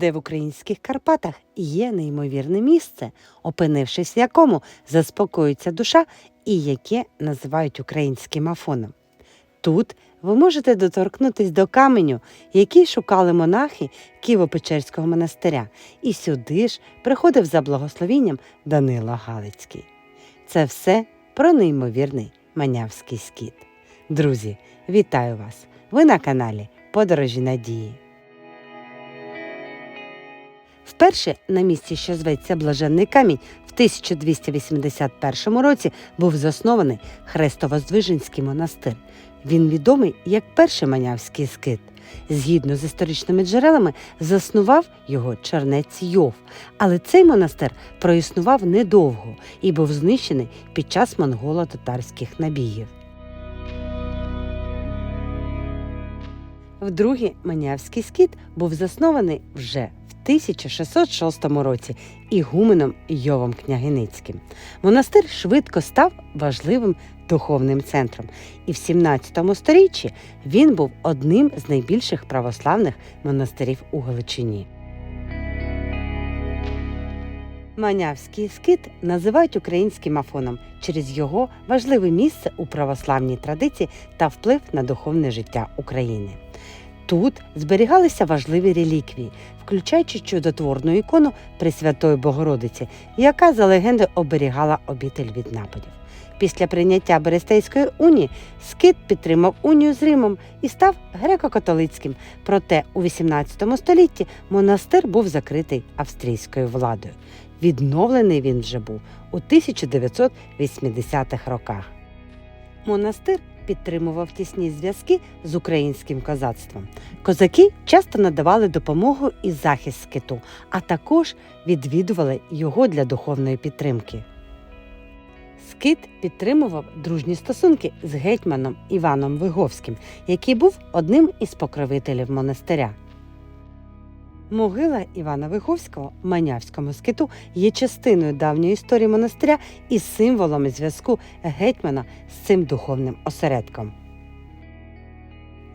де в українських Карпатах є неймовірне місце, опинившись в якому заспокоюється душа і яке називають українським афоном. Тут ви можете доторкнутись до каменю, який шукали монахи Києво-Печерського монастиря, і сюди ж приходив за благословінням Данило Галицький. Це все про неймовірний манявський скіт. Друзі, вітаю вас! Ви на каналі Подорожі Надії. Вперше на місці, що зветься Блаженний камінь, в 1281 році був заснований Хрестово-Здвиженський монастир. Він відомий як перший манявський скит. Згідно з історичними джерелами, заснував його чернець Йов, але цей монастир проіснував недовго і був знищений під час монголо-татарських набігів. Вдруге Манявський скіт був заснований вже 1606 році ігуменом Йовом Княгиницьким. Монастир швидко став важливим духовним центром, і в 17 сторіччі він був одним з найбільших православних монастирів у Галичині. Манявський скит називають українським афоном через його важливе місце у православній традиції та вплив на духовне життя України. Тут зберігалися важливі реліквії, включаючи чудотворну ікону Пресвятої Богородиці, яка за легендою оберігала обитель від нападів. Після прийняття Берестейської унії скит підтримав унію з Римом і став греко-католицьким. Проте у XVIII столітті монастир був закритий австрійською владою. Відновлений він вже був у 1980-х роках. Монастир підтримував тісні зв'язки з українським козацтвом. Козаки часто надавали допомогу і захист скиту, а також відвідували його для духовної підтримки. Скит підтримував дружні стосунки з гетьманом Іваном Виговським, який був одним із покровителів монастиря. Могила Івана Виховського в Манявському скиту є частиною давньої історії монастиря і символом зв'язку гетьмана з цим духовним осередком.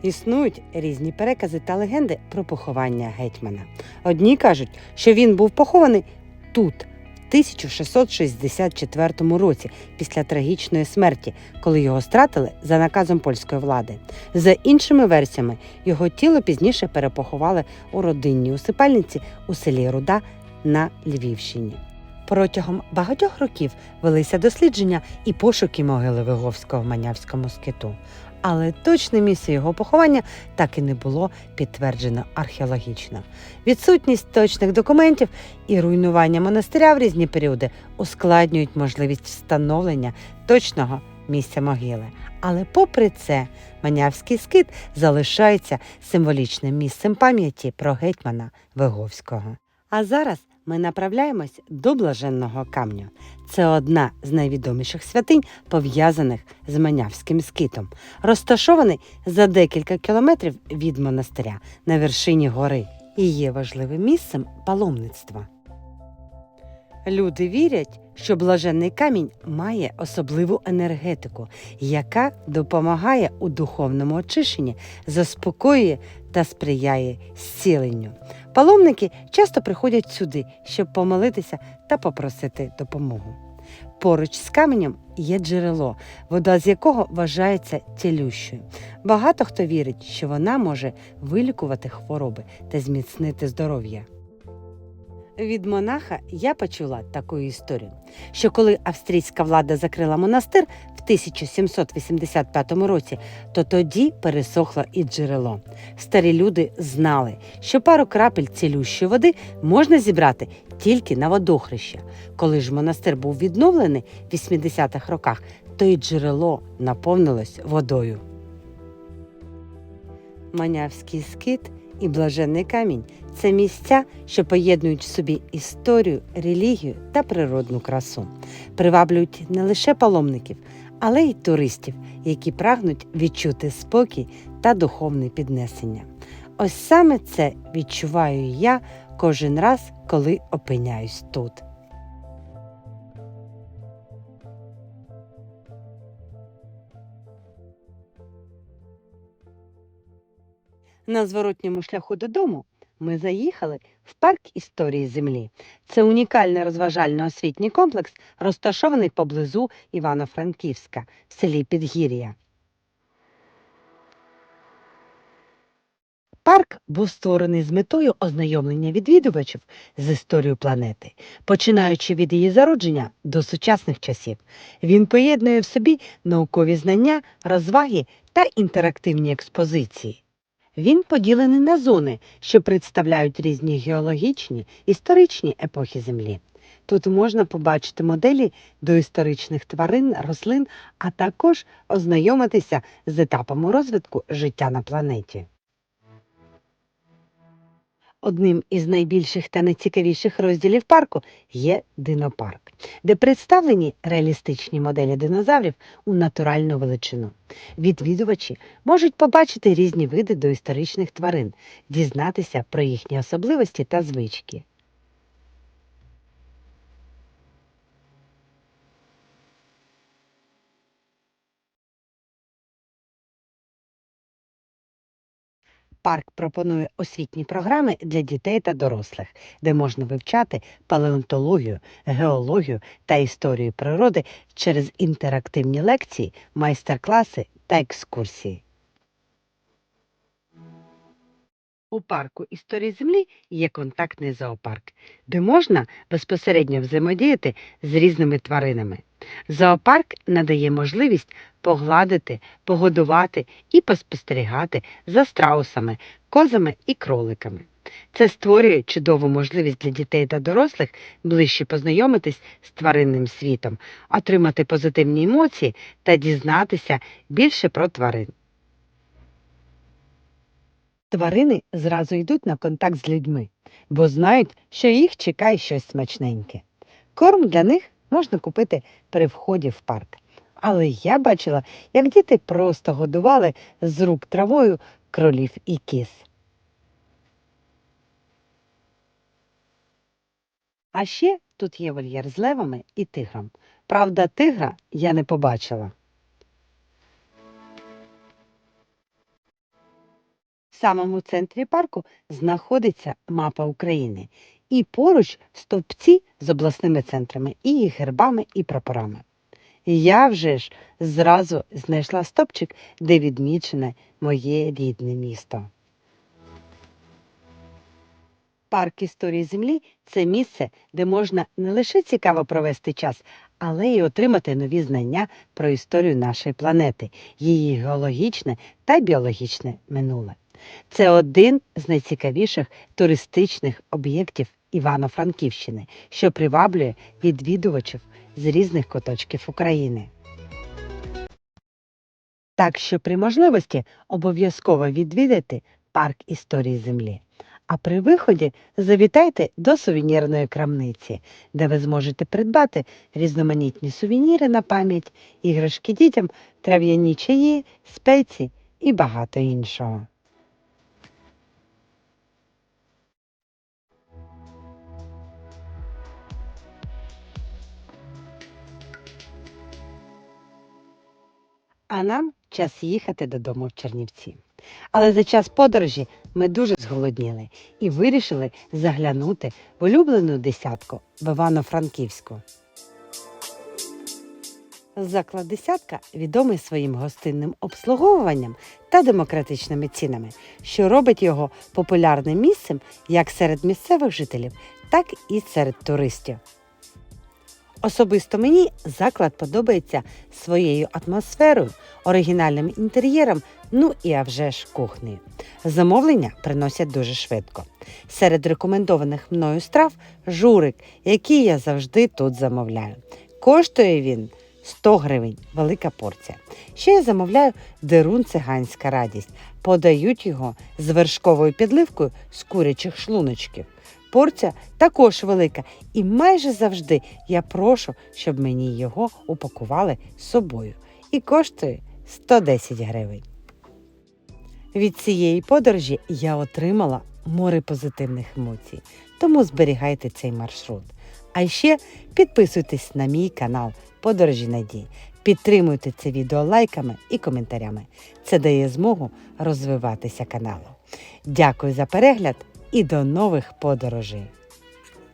Існують різні перекази та легенди про поховання гетьмана. Одні кажуть, що він був похований тут, 1664 році, після трагічної смерті, коли його стратили за наказом польської влади. За іншими версіями, його тіло пізніше перепоховали у родинній усипальниці у селі Руда на Львівщині. Протягом багатьох років велися дослідження і пошуки могили Виговського в Манявському скиту. Але точне місце його поховання так і не було підтверджено археологічно. Відсутність точних документів і руйнування монастиря в різні періоди ускладнюють можливість встановлення точного місця могили. Але попри це, Манявський скит залишається символічним місцем пам'яті про гетьмана Виговського. А зараз ми направляємось до блаженного камню. Це одна з найвідоміших святинь, пов'язаних з Манявським скитом, розташований за декілька кілометрів від монастиря на вершині гори і є важливим місцем паломництва. Люди вірять, що блаженний камінь має особливу енергетику, яка допомагає у духовному очищенні, заспокоює та сприяє зціленню. Паломники часто приходять сюди, щоб помолитися та попросити допомогу. Поруч з каменем є джерело, вода з якого вважається цілющою. Багато хто вірить, що вона може вилікувати хвороби та зміцнити здоров'я. Від монаха я почула таку історію, що коли австрійська влада закрила монастир в 1785 році, то тоді пересохло і джерело. Старі люди знали, що пару крапель цілющої води можна зібрати тільки на водохреща. Коли ж монастир був відновлений в 80-х роках, то й джерело наповнилось водою. Манявський скит і блаженний камінь це місця, що поєднують в собі історію, релігію та природну красу, приваблюють не лише паломників, але й туристів, які прагнуть відчути спокій та духовне піднесення. Ось саме це відчуваю я кожен раз, коли опиняюсь тут. На зворотньому шляху додому ми заїхали в парк історії Землі. Це унікальний розважально-освітній комплекс, розташований поблизу Івано-Франківська в селі Підгір'я. Парк був створений з метою ознайомлення відвідувачів з історією планети, починаючи від її зародження до сучасних часів. Він поєднує в собі наукові знання, розваги та інтерактивні експозиції. Він поділений на зони, що представляють різні геологічні, історичні епохи Землі. Тут можна побачити моделі доісторичних тварин, рослин, а також ознайомитися з етапами розвитку життя на планеті. Одним із найбільших та найцікавіших розділів парку є динопарк, де представлені реалістичні моделі динозаврів у натуральну величину. Відвідувачі можуть побачити різні види доісторичних тварин, дізнатися про їхні особливості та звички. Парк пропонує освітні програми для дітей та дорослих, де можна вивчати палеонтологію, геологію та історію природи через інтерактивні лекції, майстер-класи та екскурсії. У парку історії Землі є контактний зоопарк, де можна безпосередньо взаємодіяти з різними тваринами. Зоопарк надає можливість погладити, погодувати і поспостерігати за страусами, козами і кроликами. Це створює чудову можливість для дітей та дорослих ближче познайомитись з тваринним світом, отримати позитивні емоції та дізнатися більше про тварин. Тварини зразу йдуть на контакт з людьми, бо знають, що їх чекає щось смачненьке. Корм для них можна купити при вході в парк. Але я бачила, як діти просто годували з рук травою кролів і кіз. А ще тут є вольєр з левами і тигром. Правда, тигра я не побачила. В самому центрі парку знаходиться мапа України і поруч стовпці з обласними центрами і гербами і прапорами. Я вже ж зразу знайшла стопчик, де відмічене моє рідне місто. Парк історії Землі це місце, де можна не лише цікаво провести час, але й отримати нові знання про історію нашої планети, її геологічне та біологічне минуле. Це один з найцікавіших туристичних об'єктів Івано-Франківщини, що приваблює відвідувачів з різних куточків України. Так що при можливості обов'язково відвідати парк історії Землі. А при виході завітайте до сувенірної крамниці, де ви зможете придбати різноманітні сувеніри на пам'ять, іграшки дітям, трав'яні чаї, спеції і багато іншого. А нам час їхати додому в Чернівці. Але за час подорожі ми дуже зголодніли і вирішили заглянути в улюблену десятку в Івано-Франківську. Заклад десятка відомий своїм гостинним обслуговуванням та демократичними цінами, що робить його популярним місцем як серед місцевих жителів, так і серед туристів. Особисто мені заклад подобається своєю атмосферою, оригінальним інтер'єром, ну і а вже ж кухнею. Замовлення приносять дуже швидко. Серед рекомендованих мною страв журик, який я завжди тут замовляю. Коштує він 100 гривень, велика порція. Ще я замовляю дерун циганська радість. Подають його з вершковою підливкою з курячих шлуночків. Порція також велика, і майже завжди я прошу, щоб мені його упакували з собою. І коштує 110 гривень. Від цієї подорожі я отримала море позитивних емоцій, тому зберігайте цей маршрут. А ще підписуйтесь на мій канал Подорожі Надії. Підтримуйте це відео лайками і коментарями. Це дає змогу розвиватися каналу. Дякую за перегляд і до нових подорожей!